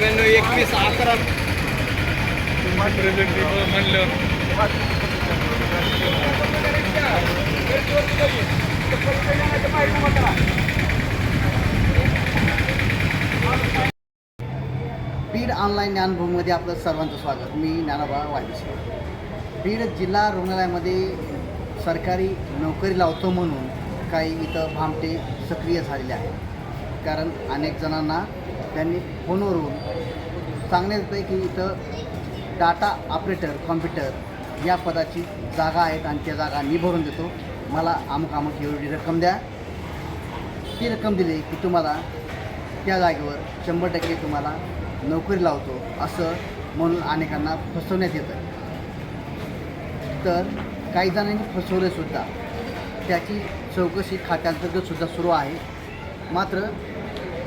नव्याण्णव एकवीस अकरा. म्हणलं बीड ऑनलाईन ज्ञानभूमीमध्ये आपलं सर्वांचं स्वागत. मी ज्ञानाबा वायदेश्वर बीड जिल्हा रुग्णालयामध्ये सरकारी नोकरी लावतो म्हणून काही इथं भामटे सक्रिय झालेले आहेत. कारण अनेक जणांना त्यांनी फोनवरून सांगण्यात येतं की इथं डाटा ऑपरेटर कॉम्प्युटर या पदाची जागा आहेत आणि त्या जागा मी भरून देतो. मला अमुक अमुक एवढी रक्कम द्या. ती रक्कम दिली की तुम्हाला त्या जागेवर शंभर टक्के तुम्हाला नोकरी लावतो असं म्हणून अनेकांना फसवण्यात येतं. तर काही जणांनी फसवलेसुद्धा त्याची चौकशी खात्यांतर्गतसुद्धा सुरू आहे. मात्र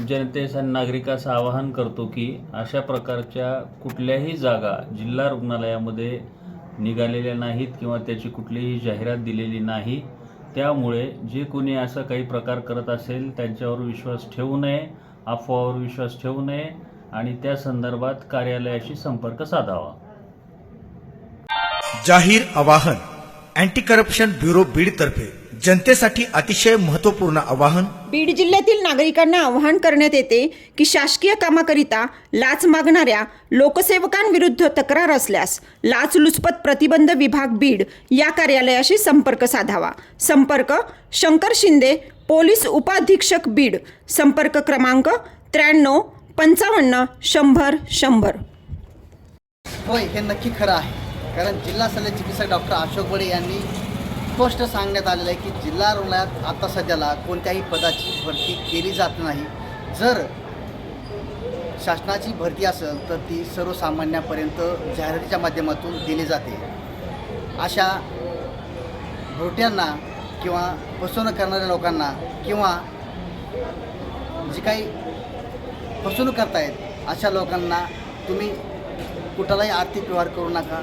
जनतेस आणि नागरिकाचं आवाहन करतो की अशा प्रकारच्या कुठल्याही जागा जिल्हा रुग्णालयामध्ये निघालेल्या नाहीत किंवा त्याची कुठलीही जाहिरात दिलेली नाही त्यामुळे जे कोणी असं काही प्रकार करत असेल त्यांच्यावर विश्वास ठेवू नये अफवावर विश्वास ठेवू नये आणि त्या संदर्भात कार्यालयाशी संपर्क साधावा. जाहीर आवाहन अँटी करप्शन ब्युरो बीड तर्फे जनतेसाठी अतिशय महत्त्वपूर्ण आवाहन. बीड जिल्ह्यातील नागरिकांना आवाहन करण्यात येते की शासकीय कामाकरिता लाच मागणाऱ्या लोकसेवकांविरुद्ध तक्रार असल्यास लाचलुचपत प्रतिबंध विभाग बीड या कार्यालयाशी संपर्क साधावा. संपर्क शंकर शिंदे पोलीस उपाधीक्षक बीड. संपर्क क्रमांक त्र्याण्णव पंचावन्न शंभर शंभर. होय हे नक्की खरं आहे. कारण जिल्हा शल्य चिकित्सक डॉक्टर अशोक बडे यांनी स्पष्ट सांगण्यात आलेलं आहे की जिल्हा रुग्णालयात आता सध्याला कोणत्याही पदाची भरती केली जात नाही. जर शासनाची भरती असेल तर ती सर्वसामान्यापर्यंत जाहिरातीच्या माध्यमातून दिली जाते. अशा भोट्यांना किंवा फसवणूक करणाऱ्या लोकांना किंवा जी काही फसवणूक करतायत अशा लोकांना तुम्ही कुठलाही आर्थिक व्यवहार करू नका.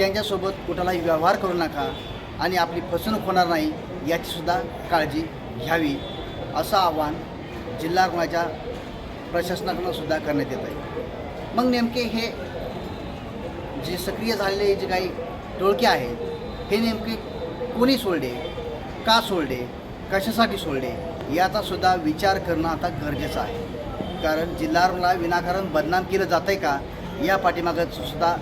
त्यांच्यासोबत कुठलाही व्यवहार करू नका आणि आपली फसवणूक होणार नाही याचीसुद्धा काळजी घ्यावी असं आव्हान जिल्हा रुग्णाच्या प्रशासनाकडून सुद्धा करण्यात येत आहे. मग नेमके हे जे सक्रिय झालेले जे काही टोळके आहेत हे नेमके कोणी सोडले का सोडले कशासाठी सोडले याचा सुद्धा विचार करणं आता गरजेचं आहे. कारण जिल्हा रुग्णाला विनाकारण बदनाम केलं जातं आहे का या पाठीमागं सुद्धा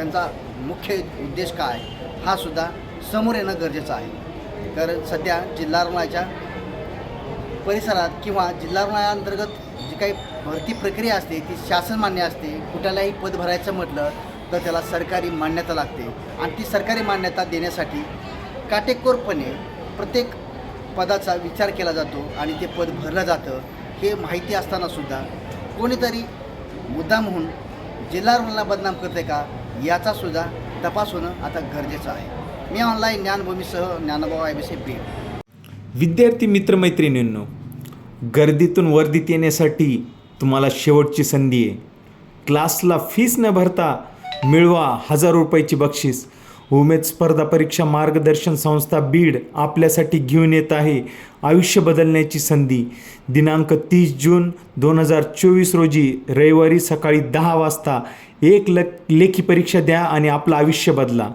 त्यांचा मुख्य उद्देश काय? हा सुद्धा समोर येणं गरजेचं आहे. कारण सध्या जिल्हा रुग्णालयाच्या परिसरात किंवा जिल्हा रुग्णालयाअंतर्गत जी काही भरती प्रक्रिया असते ती शासन मान्य असते. कुठल्याही पद भरायचं म्हटलं तर त्याला सरकारी मान्यता लागते. आणि ती सरकारी मान्यता देण्यासाठी काटेकोरपणे प्रत्येक पदाचा विचार केला जातो आणि ते पद भरलं जातं हे माहिती असतानासुद्धा कोणीतरी मुद्दाम म्हणून जिल्हा रुग्णाला बदनाम करते का? याचा सुद्धा तपास होणं आता गरजेचं आहे. मी ऑनलाईन ज्ञानभूमीसह ज्ञानभाऊ आय बी सी विद्यार्थी मित्रमैत्रिणींनो गर्दीतून वर्दीत येण्यासाठी तुम्हाला शेवटची संधी आहे. क्लासला फीस न भरता मिळवा हजार रुपयाची बक्षीस. उमेद स्पर्धा परीक्षा मार्गदर्शन संस्था बीड आपल्यासाठी घेऊन येत आहे. आयुष्य बदलण्याची संधी. दिनांक तीस जून दोन हजार चोवीस रोजी रविवारी सकाळी दहा वाजता एक ल लेखी परीक्षा द्या आणि आपलं आयुष्य बदला.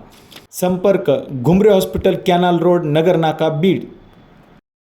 संपर्क Ghumre hospital canal road Nagar Naka Beed.